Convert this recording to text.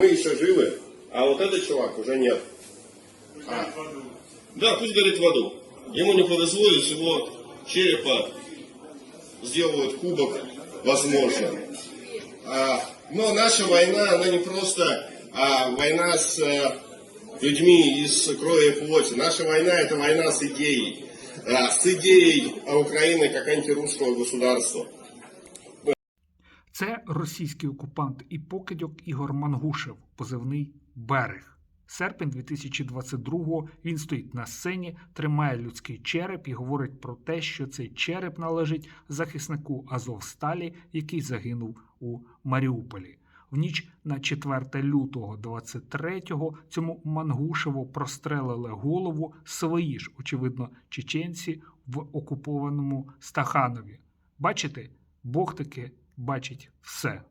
Мы еще живы, а вот этот чувак уже нет. А. Да, пусть горит в аду. Ему не из его черепа сделают кубок, возможно. А, но наша война, она не просто а, война с э, людьми из крови и плоти. Наша война это война с идеей. А, с идеей Украины как антирусского государства. Це російський окупант і покидьок Ігор Мангушев, позивний Берег. Серпень 2022-го він стоїть на сцені, тримає людський череп і говорить про те, що цей череп належить захиснику Азовсталі, який загинув у Маріуполі. В ніч на 4 лютого 23-го цьому Мангушеву прострелили голову свої ж, очевидно, чеченці в окупованому Стаханові. Бачите, Бог таки бачить все.